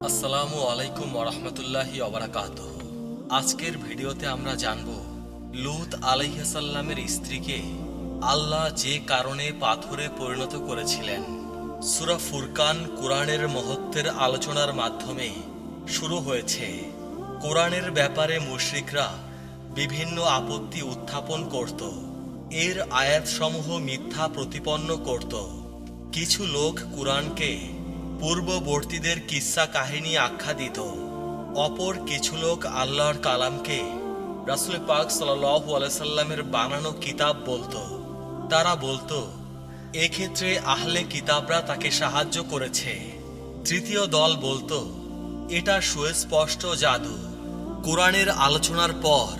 আসসালামু আলাইকুম ওরহমতুল্লাহি অবরাকাত আজকের ভিডিওতে আমরা জানব, লুত আলাইহাসাল্লামের স্ত্রীকে আল্লাহ যে কারণে পাথরে পরিণত করেছিলেন। সুরা ফুরকান কোরআনের মহত্বের আলোচনার মাধ্যমে শুরু হয়েছে। কোরআনের ব্যাপারে মুশরিকরা বিভিন্ন আপত্তি উত্থাপন করত। এর আয়াতসমূহ মিথ্যা প্রতিপন্ন করত। কিছু লোক কোরআনকে পূর্ববর্তীদের কিস্সা কাহিনী আখ্যা দিত অপর কিছু লোক আল্লাহর কালামকে রাসুল পাক আলাইসাল্লামের বানানো কিতাব বলতো। তারা বলতো, এক্ষেত্রে আহলে কিতাবরা তাকে সাহায্য করেছে। তৃতীয় দল বলতো, এটা সুস্পষ্ট জাদু। কোরআনের আলোচনার পর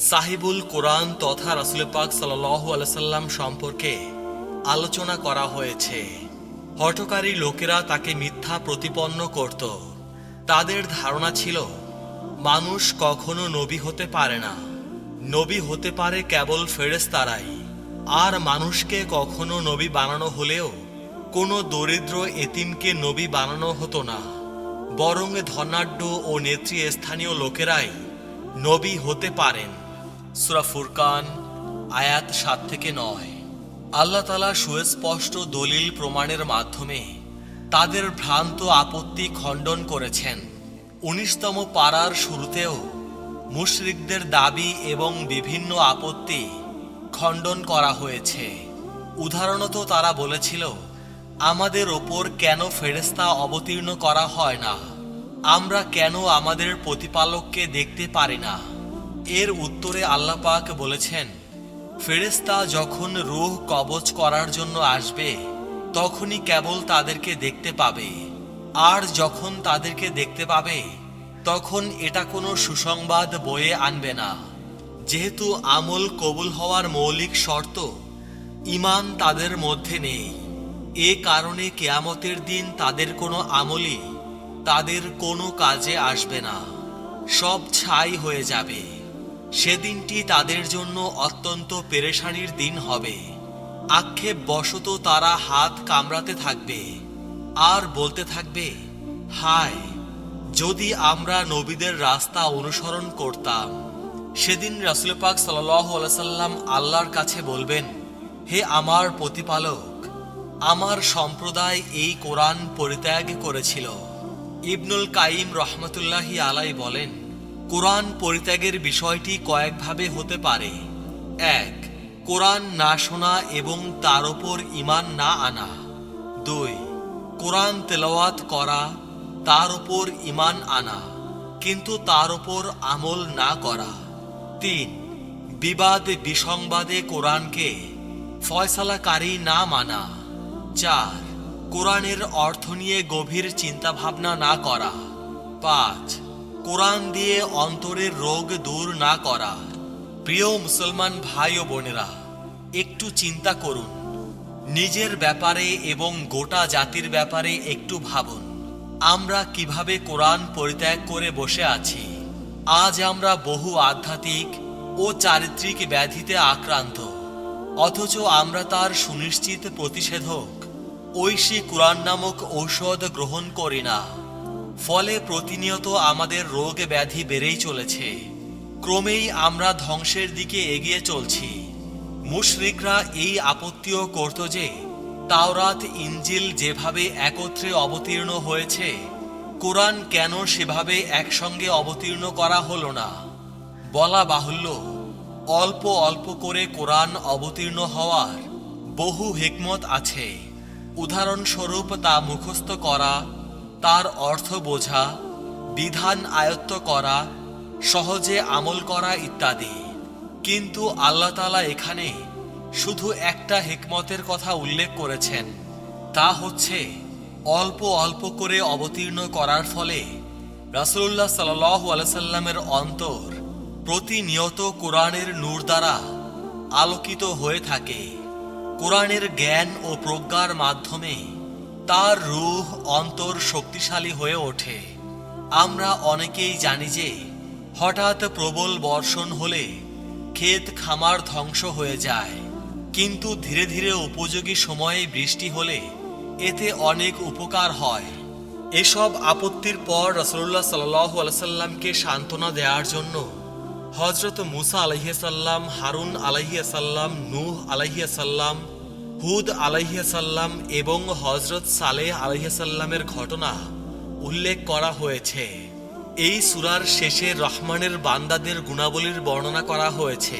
সাহিবুল কোরআন তথা রাসুল পাক সাল্লাহু আলাইসাল্লাম সম্পর্কে আলোচনা করা হয়েছে। হটকারী লোকেরা তাকে মিথ্যা প্রতিপন্ন করত। তাদের ধারণা ছিল, মানুষ কখনো নবী হতে পারে না। নবী হতে পারে কেবল ফেরেশতারাই। আর মানুষকে কখনো নবী বানানো হলেও কোনো দরিদ্র এতিমকে নবী বানানো হতো না। বরং ধনাঢ্য ও নেতৃস্থানীয় লোকেরাই নবী হতে পারেন। সুরা ফুরকান, আয়াত সাত থেকে নয়। আল্লাহ তালা সুস্পষ্ট দলিল প্রমাণের মাধ্যমে তাদের ভ্রান্ত আপত্তি খণ্ডন করেছেন। উনিশতম পাড়ার শুরুতেও মুশরিকদের দাবি এবং বিভিন্ন আপত্তি খণ্ডন করা হয়েছে। উদাহরণত তারা বলেছিল, আমাদের ওপর কেন ফেরেস্তা অবতীর্ণ করা হয় না? আমরা কেন আমাদের প্রতিপালককে দেখতে পারি না? এর উত্তরে আল্লাপাক বলেছেন ফেরেস্তা যখন রুহ কবচ করার জন্য আসবে, তখনই কেবল তাদেরকে দেখতে পাবে। আর যখন তাদেরকে দেখতে পাবে, তখন এটা কোনো সুসংবাদ বয়ে আনবে না। যেহেতু আমল কবুল হওয়ার মৌলিক শর্ত ইমান তাদের মধ্যে নেই। এ কারণে কেয়ামতের দিন তাদের কোনো আমলই তাদের কোনো কাজে আসবে না। সব ছাই হয়ে যাবে। সেদিনটি তাদের জন্য অত্যন্ত পেরেশানির দিন হবে। আক্ষেপ বশত তারা হাত কামড়াতে থাকবে। আর বলতে থাকবে, হায়, যদি আমরা নবীদের রাস্তা অনুসরণ করতাম। সেদিন রাসুল পাক সাল্লাম আল্লাহর কাছে বলবেন, হে আমার প্রতিপালক, আমার সম্প্রদায় এই কোরআন পরিত্যাগ করেছিল। ইবনুল কাইম রহমতুল্লাহি আলাই বলেন কোরআন পরিত্যাগের বিষয়টি কয়েকভাবে হতে পারে। এক, কোরআন না শোনা এবং তার ওপর ইমান না আনা। দুই, কোরআন তেলাওয়াত করা, তার ওপর ইমান আনা, কিন্তু তার ওপর আমল না করা। তিন, বিবাদ বিসংবাদে কোরআনকে ফয়সালাকারী না মানা। চার, কোরআনের অর্থ নিয়ে গভীর চিন্তাভাবনা না করা। পাঁচ কোরআন দিয়ে অন্তরের রোগ দূর না করা। প্রিয় মুসলমান ভাই ও বোনেরা, একটু চিন্তা করুন। নিজের ব্যাপারে এবং গোটা জাতির ব্যাপারে একটু ভাবুন। আমরা কীভাবে কোরআন পরিত্যাগ করে বসে আছি? আজ আমরা বহু আধ্যাত্মিক ও চারিত্রিক ব্যাধিতে আক্রান্ত। অথচ আমরা তার সুনিশ্চিত প্রতিষেধক। ঐশী কোরআন নামক ঔষধ গ্রহণ করি না। ফলে প্রতিনিয়ত আমাদের রোগ ব্যাধি বেড়েই চলেছে। ক্রমেই আমরা ধ্বংসের দিকে এগিয়ে চলছি। মুশরিকরা এই আপত্তিও করত যে, তাওরাত ইঞ্জিল যেভাবে একত্রে অবতীর্ণ হয়েছে, কোরআন কেন সেভাবে একসঙ্গে অবতীর্ণ করা হলো না? বলা বাহুল্য, অল্প অল্প করে কোরআন অবতীর্ণ হওয়ার বহু হেকমত আছে। উদাহরণস্বরূপ তা মুখস্থ করা তার অর্থ বোঝা, বিধান আয়ত্ত করা, সহজে আমল করা ইত্যাদি। কিন্তু আল্লাহ তালা এখানে শুধু একটা হিকমতের কথা উল্লেখ করেছেন, তা হচ্ছে অল্প অল্প করে অবতীর্ণ করার ফলে রাসুল্লাহ সাল্লু আলসাল্লামের অন্তর প্রতিনিয়ত কোরআনের নূর দ্বারা আলোকিত হয়ে থাকে। কোরআনের জ্ঞান ও প্রজ্ঞার মাধ্যমে তার রূহ অন্তর শক্তিশালী হয়ে ওঠে। আমরা অনেকেই জানি যে, হঠাৎ প্রবল বর্ষণ হলে ক্ষেত খামার ধ্বংস হয়ে যায়। কিন্তু ধীরে ধীরে উপযোগী সময়ে বৃষ্টি হলে এতে অনেক উপকার হয়। এসব আপত্তির পর রসুল্লাহ সাল্লামকে সান্ত্বনা দেওয়ার জন্য হজরত মুসা আলহিয়াসাল্লাম হারুন আলহিয়াসাল্লাম নূহ আলহিয়াসাল্লাম হুদ আলহিয়াসাল্লাম এবং হজরত সালেহ আলহিয়াসাল্লামের ঘটনা উল্লেখ করা হয়েছে। এই সুরার শেষে রহমানের বান্দাদের গুণাবলীর বর্ণনা করা হয়েছে।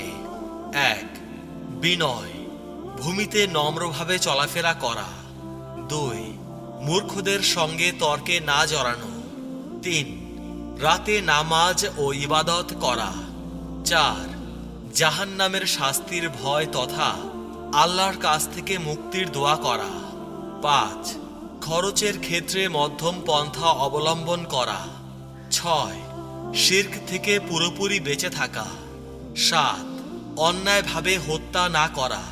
এক, বিনয়, ভূমিতে নম্রভাবে চলাফেরা করা। দুই, মূর্খদের সঙ্গে তর্কে না জড়ানো। তিন, রাতে নামাজ ও ইবাদত করা। চার, জাহান্নামের শাস্তির ভয় তথা আল্লাহর কাছ থেকে মুক্তির দোয়া করা। পাঁচ, খরচের ক্ষেত্রে মধ্যম পন্থা অবলম্বন করা। ছয়, শির্ক থেকে পুরোপুরি বেঁচে থাকা। সাত, অন্যায়ভাবে হত্যা না করা।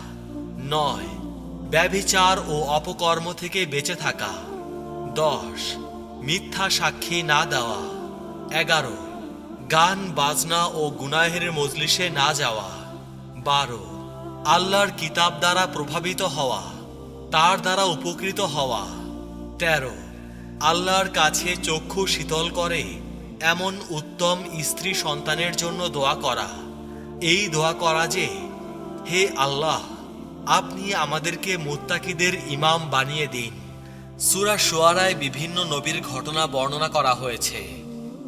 নয়, ব্যভিচার ও অপকর্ম থেকে বেঁচে থাকা। দশ, মিথ্যা সাক্ষী না দেওয়া। এগারো, গান, বাজনা ও গুনাহের মজলিসে না যাওয়া। বারো আল্লাহর কিতাব দ্বারা প্রভাবিত হওয়া, তার দ্বারা উপকৃত হওয়া। তেরো, আল্লাহর কাছে চক্ষু শীতল করে, এমন উত্তম স্ত্রী সন্তানের জন্য দোয়া করা। এই দোয়া করা যে, হে আল্লাহ, আপনি আমাদেরকে মুত্তাকিদের ইমাম বানিয়ে দিন। সুরা সোয়ারায় বিভিন্ন নবীর ঘটনা বর্ণনা করা হয়েছে।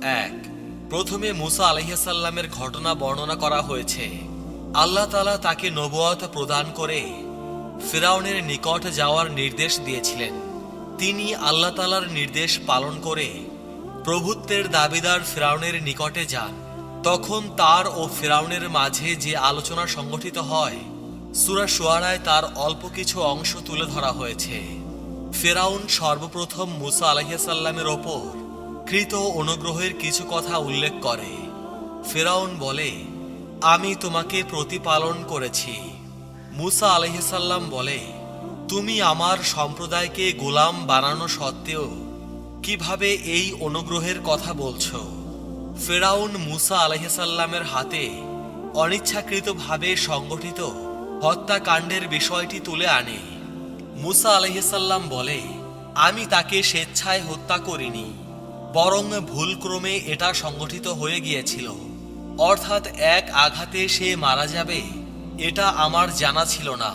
এক, প্রথমে মুসা আলহিসাল্লামের ঘটনা বর্ণনা করা হয়েছে। আল্লাহ তালা তাকে নবুয়ত প্রদান করে ফিরাউনের নিকট যাওয়ার নির্দেশ দিয়েছিলেন। তিনি আল্লাহ তালার নির্দেশ পালন করে প্রভুত্বের দাবিদার ফিরাউনের নিকটে যান। তখন তার ও ফিরাউনের মাঝে যে আলোচনা সংগঠিত হয়, সুরা সোয়ারায় তার অল্প কিছু অংশ তুলে ধরা হয়েছে। ফেরাউন সর্বপ্রথম মুসা আলহিসাল্লামের ওপর কৃত অনুগ্রহের কিছু কথা উল্লেখ করে। ফেরাউন বলে আমি তোমাকে প্রতিপালন করেছি। মুসা আলহিসাল্লাম বলে, তুমি আমার সম্প্রদায়কে গোলাম বানানো সত্ত্বেও কীভাবে এই অনুগ্রহের কথা বলছ? ফেরাউন মুসা আলহিসাল্লামের হাতে অনিচ্ছাকৃতভাবে সংগঠিত হত্যাকাণ্ডের বিষয়টি তুলে আনে। মুসা আলহিসাল্লাম বলে, আমি তাকে স্বেচ্ছায় হত্যা করিনি, বরং ভুলক্রমে এটা সংগঠিত হয়ে গিয়েছিল। অর্থাৎ এক আঘাতে সে মারা যাবে, এটা আমার জানা ছিল না।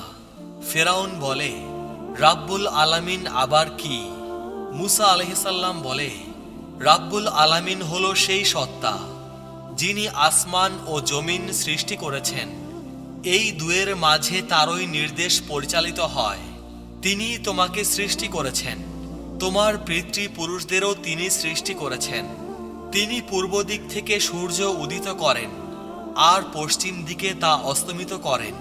ফেরাউন বলে, রাব্বুল আলামিন আবার কি? মুসা আলহিসাল্লাম বলে, রাব্বুল আলামিন হল সেই সত্তা, যিনি আসমান ও জমিন সৃষ্টি করেছেন। এই দুয়ের মাঝে তারই নির্দেশ পরিচালিত হয়। তিনি তোমাকে সৃষ্টি করেছেন। তোমার পিতৃপুরুষদেরও তিনি সৃষ্টি করেছেন। তিনি পূর্ব দিক থেকে সূর্য উদিত করেন, আর পশ্চিম দিকে তা অস্তমিত করেন।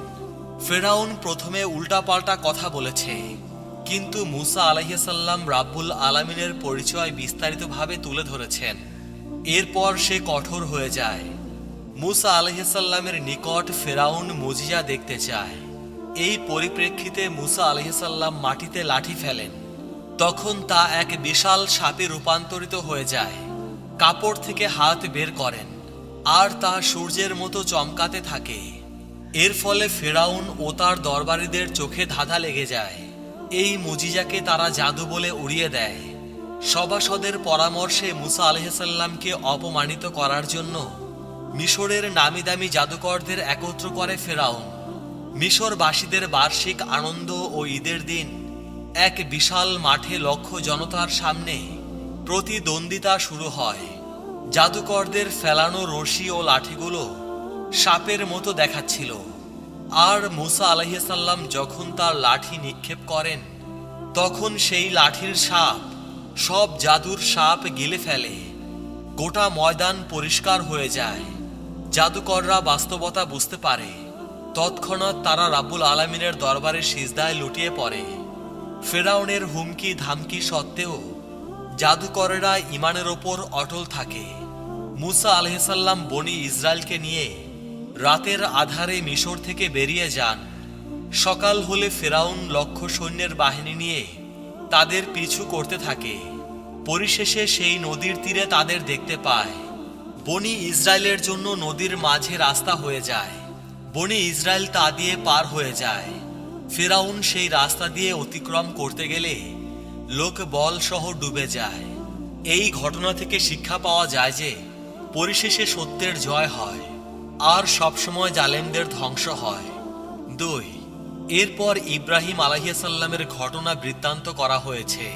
ফেরাউন প্রথমে উল্টাপাল্টা কথা বলেছে, কিন্তু মুসা আলাইসাল্লাম রাব্বুল আলামিনের পরিচয় বিস্তারিতভাবে তুলে ধরেছেন। এরপর সে কঠোর হয়ে যায়। মুসা আলহিসাল্লামের নিকট ফেরাউন মুজিজা দেখতে চায়। এই পরিপ্রেক্ষিতে মুসা আলহিসাল্লাম মাটিতে লাঠি ফেলেন। তখন তা এক বিশাল সাপে রূপান্তরিত হয়ে যায়। কাপড় থেকে হাত বের করেন, আর তা সূর্যের মতো চমকাতে থাকে। এর ফলে ফেরাউন ও তার দরবারীদের চোখে ধাঁধা লেগে যায়। এই মুজিজাকে তারা জাদু বলে উড়িয়ে দেয়। সভাসদের পরামর্শে মুসা আলহিসাল্লামকে অপমানিত করার জন্য মিশরের নামি দামি জাদুকরদের একত্র করে ফেরাউন। মিশরবাসীদের বার্ষিক আনন্দ ও ঈদের দিন এক বিশাল মাঠে লক্ষ জনতার সামনে প্রতিদ্বন্দ্বিতা শুরু হয়। জাদুকরদের ফেলানো রশি ও লাঠিগুলো সাপের মতো দেখাচ্ছিল। আর মুসা আলহিসাল্লাম যখন তার লাঠি নিক্ষেপ করেন, তখন সেই লাঠির সাপ, সব জাদুর সাপ গিলে ফেলে। গোটা ময়দান পরিষ্কার হয়ে যায়। জাদুকররা বাস্তবতা বুঝতে পারে। তৎক্ষণাৎ তারা রাব্বুল আলমিনের দরবারে সিজদায় লুটিয়ে পড়ে। ফেরাউনের হুমকি ধামকি সত্ত্বেও জাদুকরেরা ইমানের ওপর অটল থাকে। মুসা আলহিসাল্লাম বনি ইসরায়েলকে নিয়ে রাতের আধারে মিশর থেকে বেরিয়ে যান। সকাল হলে ফেরাউন লক্ষ সৈন্যের বাহিনী নিয়ে তাদের পিছু করতে থাকে। পরিশেষে সেই নদীর তীরে তাদের দেখতে পায়। বনি ইসরায়েলের জন্য নদীর মাঝে রাস্তা হয়ে যায়। বনি ইসরায়েল তা দিয়ে পার হয়ে যায়। ফেরাউন সেই রাস্তা দিয়ে অতিক্রম করতে গেলে লোক বল সহ ডুবে যায়। এই ঘটনা থেকে শিক্ষা পাওয়া যায় যে, পরিশেষে সত্যের জয় হয়, আর সবসময় জালেমদের ধ্বংস হয়। দুই, এরপর ইব্রাহিম আলাহিসাল্লামের ঘটনা বৃত্তান্ত করা হয়েছে।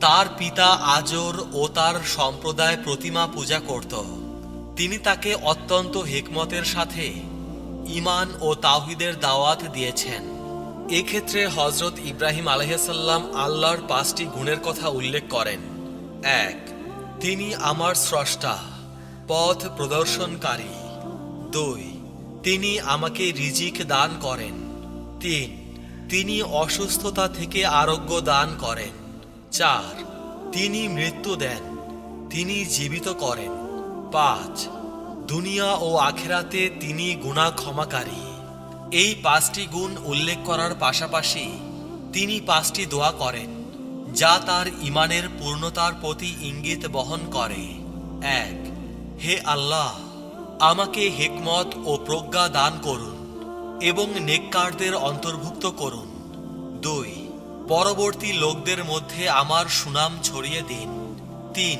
তার পিতা আজর ও তার সম্প্রদায় প্রতিমা পূজা করত। তিনি তাকে অত্যন্ত হেকমতের সাথে ইমান ও তাহিদের দাওয়াত দিয়েছেন। এক্ষেত্রে হজরত ইব্রাহিম আলহাসাল্লাম আল্লাহর পাঁচটি গুণের কথা উল্লেখ করেন। এক, তিনি আমার স্রষ্টা, পথ প্রদর্শনকারী। দুই, তিনি আমাকে রিজিক দান করেন। তিন, তিনি অসুস্থতা থেকে আরোগ্য দান করেন। চার, তিনি মৃত্যু দেন, তিনি জীবিত করেন। পাঁচ, দুনিয়া ও আখেরাতে তিনি গুণা ক্ষমাকারী এই পাঁচটি গুণ উল্লেখ করার পাশাপাশি তিনি পাঁচটি দোয়া করেন, যা তার ইমানের পূর্ণতার প্রতি ইঙ্গিত বহন করে। এক, হে আল্লাহ, আমাকে হেকমত ও প্রজ্ঞা দান করুন এবং নেককারদের অন্তর্ভুক্ত করুন। দুই, পরবর্তী লোকদের মধ্যে আমার সুনাম ছড়িয়ে দিন। তিন,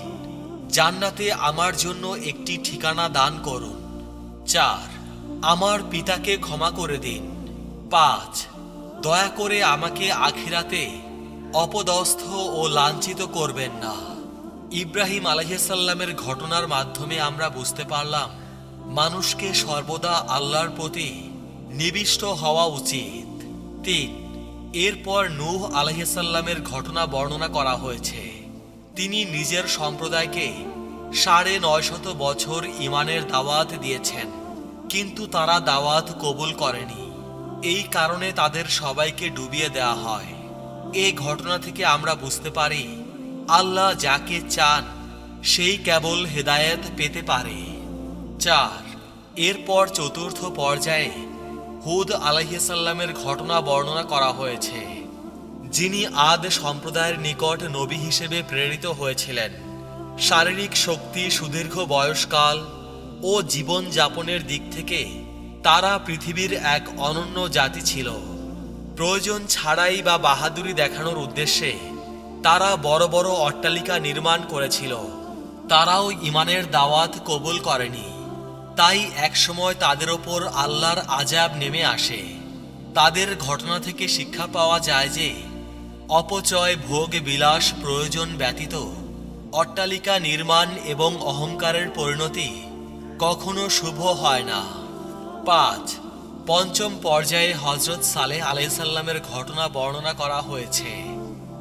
জান্নাতে আমার জন্য একটি ঠিকানা দান করুন। চার আমার পিতাকে ক্ষমা করে দিন। পাঁচ, দয়া করে আমাকে আখিরাতে অপদস্থ ও লাঞ্ছিত করবেন না। ইব্রাহিম আলহিসাল্লামের ঘটনার মাধ্যমে আমরা বুঝতে পারলাম, মানুষকে সর্বদা আল্লাহর প্রতি নিবিষ্ট হওয়া উচিত। তিন, এরপর নূহ আলহিসাল্লামের ঘটনা বর্ণনা করা হয়েছে। তিনি নিজের সম্প্রদায়কে সাড়ে নয়শত বছর ইমানের দাওয়াত দিয়েছেন। কিন্তু তারা দাওয়াত কবুল করেনি। এই কারণে তাদের সবাইকে ডুবিয়ে দেওয়া হয়। এই ঘটনা থেকে আমরা বুঝতে পারি, আল্লাহ যাকে চান, সেই কেবল হেদায়েত পেতে পারে। চার, এরপর চতুর্থ পর্যায়ে হুদ আলাইসাল্লামের ঘটনা বর্ণনা করা হয়েছে। যিনি আদ সম্প্রদায়ের নিকট নবী হিসেবে প্রেরিত হয়েছিলেন। শারীরিক শক্তি সুদীর্ঘ বয়সকাল ও জীবন যাপনের দিক থেকে তারা পৃথিবীর এক অনন্য জাতি ছিল। প্রয়োজন ছাড়াই বা বাহাদুরি দেখানোর উদ্দেশ্যে তারা বড় বড় অট্টালিকা নির্মাণ করেছিল। তারাও ইমানের দাওয়াত কবুল করেনি। তাই একসময় তাদের ওপর আল্লাহর আজাব নেমে আসে। তাদের ঘটনা থেকে শিক্ষা পাওয়া যায় যে, অপচয়, ভোগ, বিলাস, প্রয়োজন ব্যতীত অট্টালিকা নির্মাণ এবং অহংকারের পরিণতি কখনো শুভ হয় না। পাঁচ, পঞ্চম পর্যায়ে হজরত সালেহ আলাইসাল্লামের ঘটনা বর্ণনা করা হয়েছে।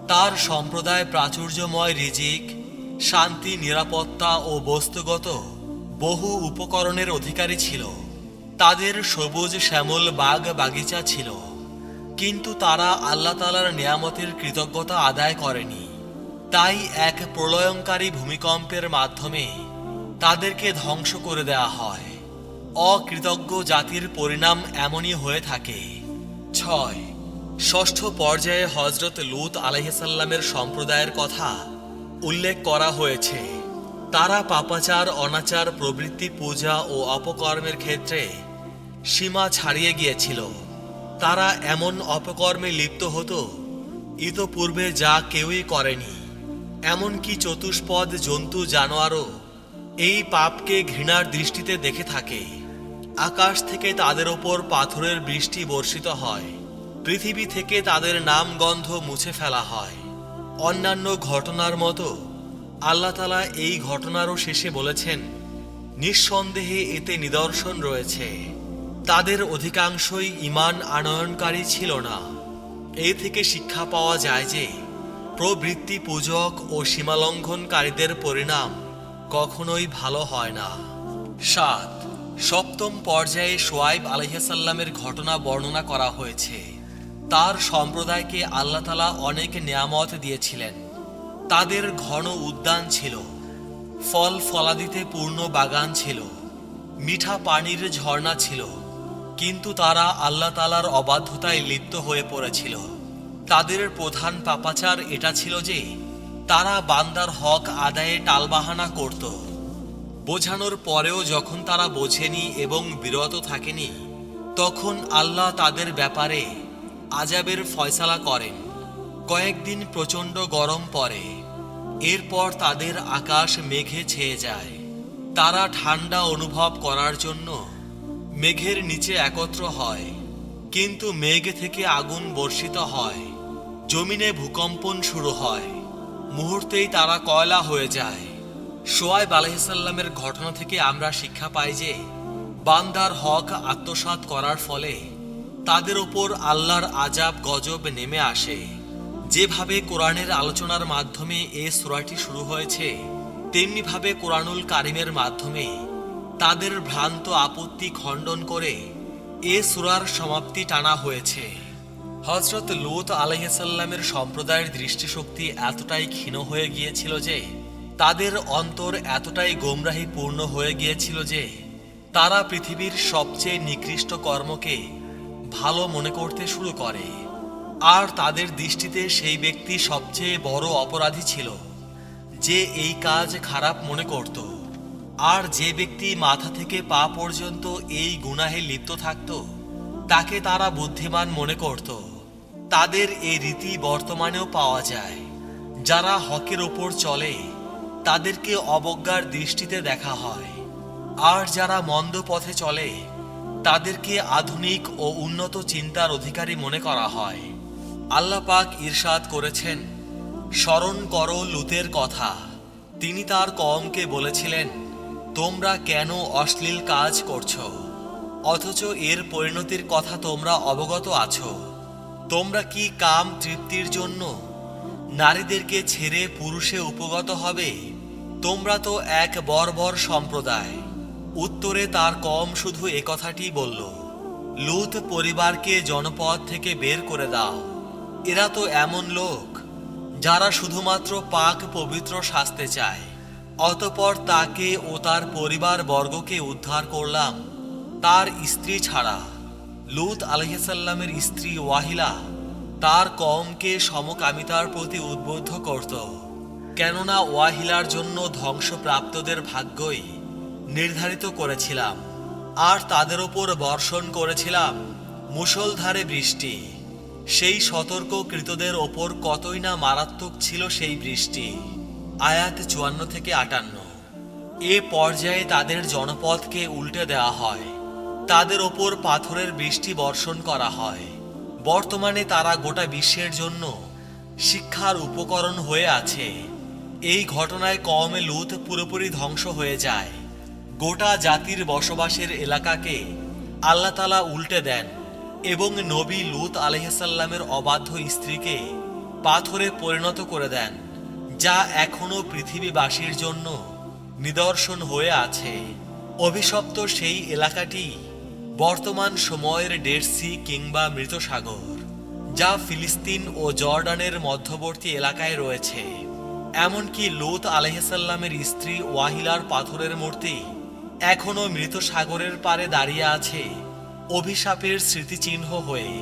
তার সম্প্রদায় প্রাচুর্যময় রিজিক, শান্তি, নিরাপত্তা ও বস্তুগত বহু উপকরণের অধিকারী ছিল। তাদের সবুজ শ্যামল বাগ বাগিচা ছিল। কিন্তু তারা আল্লাহ তালার নিয়ামতের কৃতজ্ঞতা আদায় করেনি। তাই এক প্রলয়ঙ্কারী ভূমিকম্পের মাধ্যমে তাদেরকে ধ্বংস করে দেওয়া হয়। অকৃতজ্ঞ জাতির পরিণাম এমনই হয়ে থাকে। ছয়। ষষ্ঠ পর্যায়ে হজরত লুত আলহিসাল্লামের সম্প্রদায়ের কথা উল্লেখ করা হয়েছে। তারা পাপাচার, অনাচার, প্রবৃত্তি, পূজা ও অপকর্মের ক্ষেত্রে সীমা ছাড়িয়ে গিয়েছিল। তারা এমন অপকর্মে লিপ্ত হতো, ইতপূর্বে যা কেউই করেনি। এমনকি চতুষ্পদ, জন্তু, জানোয়ারও এই পাপকে ঘৃণার দৃষ্টিতে দেখে থাকে। আকাশ থেকে তাদের ওপর পাথরের বৃষ্টি বর্ষিত হয়। পৃথিবী থেকে তাদের নাম গন্ধ মুছে ফেলা হয়। অন্যান্য ঘটনার মতো আল্লাহ তালা এই ঘটনারও শেষে বলেছেন, নিঃসন্দেহে এতে নিদর্শন রয়েছে। তাদের অধিকাংশই ইমান আনয়নকারী ছিল না। এ থেকে শিক্ষা পাওয়া যায় যে, প্রবৃত্তি পূজক ও সীমালঙ্ঘনকারীদের পরিণাম কখনোই ভালো হয় না। সাত, সপ্তম পর্যায়ে সোয়াইব আলহিসাল্লামের ঘটনা বর্ণনা করা হয়েছে। তার সম্প্রদায়কে আল্লাহ তালা অনেক নিয়ামত দিয়েছিলেন। তাদের ঘন উদ্যান ছিল, ফল ফলাদিতে পূর্ণ বাগান ছিল, মিঠা পানির ঝর্ণা ছিল, কিন্তু তারা আল্লাহ তালার অবাধ্যতায় লিপ্ত হয়ে পড়েছিল। তাদের প্রধান পাপাচার এটা ছিল যে তারা বান্দার হক আদায়ে টালবাহানা করত। বোঝানোর পরেও যখন তারা বোঝেনি এবং বিরত থাকেনি, তখন আল্লাহ তাদের ব্যাপারে আজাবের ফয়সালা করেন। কয়েকদিন প্রচণ্ড গরম পড়ে, এরপর তাদের আকাশ মেঘে ছেয়ে যায়। তারা ঠান্ডা অনুভব করার জন্য মেঘের নিচে একত্র হয়, কিন্তু মেঘ থেকে আগুন বর্ষিত হয়, জমিনে ভূকম্পন শুরু হয়। মুহূর্তেই তারা কয়লা হয়ে যায়। সোয়াইব আলহিসাল্লামের ঘটনা থেকে আমরা শিক্ষা পাই যে, বান্দার হক আত্মসাৎ করার ফলে তাদের ওপর আল্লাহর আজাব গজব নেমে আসে। যেভাবে কোরআনের আলোচনার মাধ্যমে এ সুরাটি শুরু হয়েছে, তেমনিভাবে কোরআনুল কারিমের মাধ্যমে তাদের ভ্রান্ত আপত্তি খণ্ডন করে এ সুরার সমাপ্তি টানা হয়েছে। হজরত লুত আলহিসাল্লামের সম্প্রদায়ের দৃষ্টিশক্তি এতটাই ক্ষীণ হয়ে গিয়েছিল যে, তাদের অন্তর এতটাই গোমরাহি পূর্ণ হয়ে গিয়েছিল যে, তারা পৃথিবীর সবচেয়ে নিকৃষ্ট কর্মকে ভালো মনে করতে শুরু করে। আর তাদের দৃষ্টিতে সেই ব্যক্তি সবচেয়ে বড় অপরাধী ছিল, যে এই কাজ খারাপ মনে করত। আর যে ব্যক্তি মাথা থেকে পা পর্যন্ত এই গুনাহে লিপ্ত থাকত, তাকে তারা বুদ্ধিমান মনে করত। তাদের এই রীতি বর্তমানেও পাওয়া যায়। যারা হকের ওপর চলে, তাদেরকে অবজ্ঞার দৃষ্টিতে দেখা হয়। আর যারা মন্দ পথে চলে, তাদেরকে আধুনিক ও উন্নত চিন্তার অধিকারী মনে করা হয়। আল্লাহ পাক ইরশাদ করেছেন, স্মরণ করো লুতের কথা। তিনি তার কমকে বলেছিলেন, তোমরা কেন অশ্লীল কাজ করছ? অথচ এর পরিণতির কথা তোমরা অবগত আছো। তোমরা কি কাম তৃপ্তির জন্য? নারীদেরকে ছেড়ে পুরুষে উপগত হবে? তোমরা তো এক বর্বর সম্প্রদায়। উত্তরে তার কম শুধু এ কথাটি বলল, লুত পরিবারকে জনপদ থেকে বের করে দাও। এরা তো এমন লোক, যারা শুধুমাত্র পাক পবিত্র শাস্তে চায়। অতপর তাকে ও তার পরিবার বর্গকে উদ্ধার করলাম, তার স্ত্রী ছাড়া। লুত আলহিসাল্লামের স্ত্রী ওয়াহিলা তার কমকে সমকামিতার প্রতি উদ্বুদ্ধ করত। কেননা ওয়াহিলার জন্য ধ্বংসপ্রাপ্তদের ভাগ্যই নির্ধারিত করেছিলাম, আর তাদের ওপর বর্ষণ করেছিলাম মুষলধারে বৃষ্টি। সেই সতর্ককৃতদের ওপর কতই না মারাত্মক ছিল সেই বৃষ্টি, আয়াত চুয়ান্ন থেকে আটান্ন। এ পর্যায়ে তাদের জনপদকে উল্টে দেওয়া হয়। তাদের ওপর পাথরের বৃষ্টি বর্ষণ করা হয়। বর্তমানে তারা গোটা বিশ্বের জন্য শিক্ষার উপকরণ হয়ে আছে। এই ঘটনায় কমে লুত পুরোপুরি ধ্বংস হয়ে যায়। গোটা জাতির বসবাসের এলাকাকে আল্লাহ তালা উল্টে দেন এবং নবী লুত আলহিসাল্লামের অবাধ্য স্ত্রীকে পাথরে পরিণত করে দেন, যা এখনও পৃথিবীবাসীর জন্য নিদর্শন হয়ে আছে। অভিশপ্ত সেই এলাকাটি বর্তমান সময়ের ডেডসি কিংবা মৃত সাগর যা ফিলিস্তিন ও জর্ডানের মধ্যবর্তী এলাকায় রয়েছে। এমনকি লোত আলহিসাল্লামের স্ত্রী ওয়াহিলার পাথরের মূর্তি এখনও মৃত সাগরের পারে দাঁড়িয়ে আছে, অভিশাপের স্মৃতিচিহ্ন হয়ে।